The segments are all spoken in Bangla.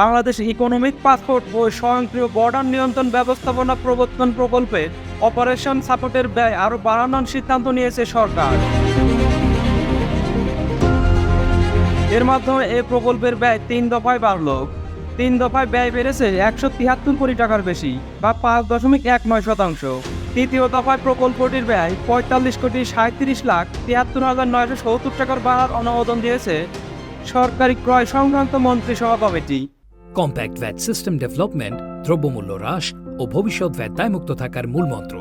বাংলাদেশ ইকোনমিক পাসপোর্ট ও স্বয়ংক্রিয় বর্ডার নিয়ন্ত্রণ ব্যবস্থাপনা প্রবর্তন প্রকল্পে অপারেশন সাপোর্টের ব্যয় আরও বাড়ানোর সিদ্ধান্ত নিয়েছে সরকার। এর মাধ্যমে এই প্রকল্পের ব্যয় তিন দফায় বাড়ল। তিন দফায় ব্যয় বেড়েছে একশো তিয়াত্তর কোটি টাকার বেশি বা পাঁচ দশমিক এক নয় শতাংশ। তৃতীয় দফায় প্রকল্পটির ব্যয় পঁয়তাল্লিশ কোটি সাঁত্রিশ লাখ তিয়াত্তর হাজার নয়শো সত্তর টাকার বাড়ার অনুমোদন দিয়েছে সরকারি ক্রয় সংক্রান্ত মন্ত্রিসভা committee. Compact VAT system development দ্রব্যমূল্য হ্রাস ও ভবিষ্যৎ ভ্যাট দায়মুক্ত থাকার মূলমন্ত্র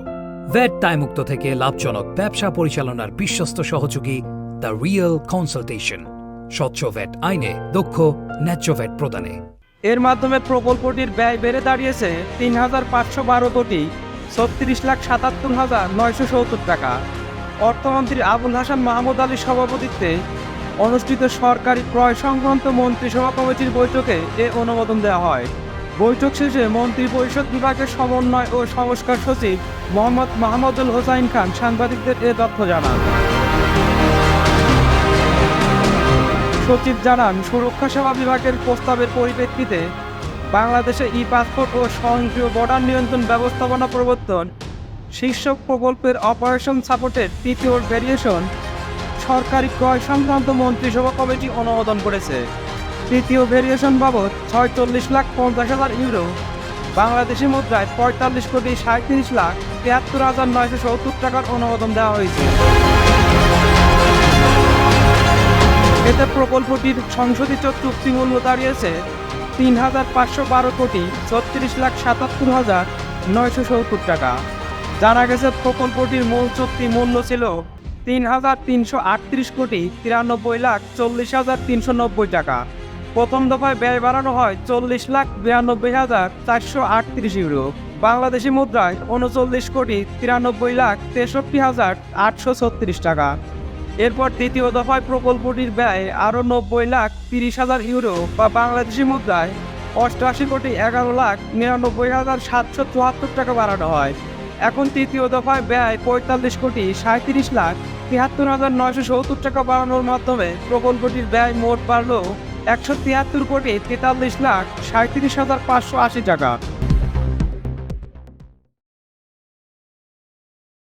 ভ্যাট দায়মুক্ত থেকে লাভজনক ব্যবসা পরিচালনার বিশ্বস্ত সহযোগী দ্য রিয়েল কনসালটেশন স্বচ্ছ ভ্যাট আইনে দক্ষ, ন্যায্য ভ্যাট প্রদানে। এর মাধ্যমে প্রকল্পটির ব্যয় বেড়ে দাঁড়িয়েছে তিন হাজার পাঁচশো বারো কোটি ছত্রিশ লাখ সাতাত্তর হাজার নয়শো সত্তর টাকা। অর্থমন্ত্রী আবুল হাসান মাহমুদ আলীর সভাপতিত্বে অনুষ্ঠিত সরকারি ক্রয় সংক্রান্ত মন্ত্রিসভা কমিটির বৈঠকে এ অনুমোদন দেওয়া হয়। বৈঠক শেষে মন্ত্রী পরিষদ বিভাগের সমন্বয় ও সংস্কার সচিব মোহাম্মদ মাহমুদুল হোসাইন খান সাংবাদিকদের এ তথ্য জানান। সচিব জানান, সুরক্ষা সেবা বিভাগের প্রস্তাবের পরিপ্রেক্ষিতে বাংলাদেশে ই পাসপোর্ট ও স্বয়ংক্রিয় বর্ডার নিয়ন্ত্রণ ব্যবস্থাপনা প্রবর্তন, শীর্ষক প্রকল্পের অপারেশন সাপোর্টের তৃতীয় ভেরিয়েশন সরকারি ক্রয় সংক্রান্ত মন্ত্রিসভা কমিটি অনুমোদন করেছে। তৃতীয় ভেরিয়েশন বাবদ ছয়চল্লিশ লাখ পঞ্চাশ হাজার ইউরো, বাংলাদেশি মুদ্রায় পঁয়তাল্লিশ কোটি সাঁত্রিশ লাখ তিয়াত্তর হাজার নয়শো সত্তর টাকার অনুমোদন দেওয়া হয়েছে। এতে প্রকল্পটির সংশোধিত চুক্তি মূল্য দাঁড়িয়েছে তিন হাজার পাঁচশো বারো কোটি ছত্রিশ লাখ সাতাত্তর হাজার নয়শো সত্তর টাকা। জানা গেছে, প্রকল্পটির মূল চুক্তি মূল্য ছিল তিন হাজার তিনশো আটত্রিশ কোটি তিরানব্বই লাখ চল্লিশ হাজার তিনশো নব্বই টাকা। প্রথম দফায় ব্যয় বাড়ানো হয় চল্লিশ লাখ বিরানব্বই হাজার চারশো আটত্রিশ ইউরো। বাংলাদেশি মুদ্রায় উনচল্লিশ কোটি তিরানব্বই লাখ তেষট্টি হাজার আটশো ছত্রিশ টাকা। এরপর দ্বিতীয় দফায় প্রকল্পটির ব্যয় আরও নব্বই লাখ তিরিশ হাজার ইউরো বা বাংলাদেশি মুদ্রায় অষ্টআশি কোটি এগারো লাখ নিরানব্বই হাজার সাতশো চুয়াত্তর টাকা বাড়ানো হয়। এখন তৃতীয় দফায় ব্যয় পঁয়তাল্লিশ কোটি সাঁত্রিশ লাখ তিয়াত্তর হাজার নয়শো সত্তর টাকা বাড়ানোর মাধ্যমে প্রকল্পটির ব্যয় মোট বাড়ল একশো তিয়াত্তর কোটি তেতাল্লিশ লাখ সাঁত্রিশ হাজার পাঁচশো আশি টাকা।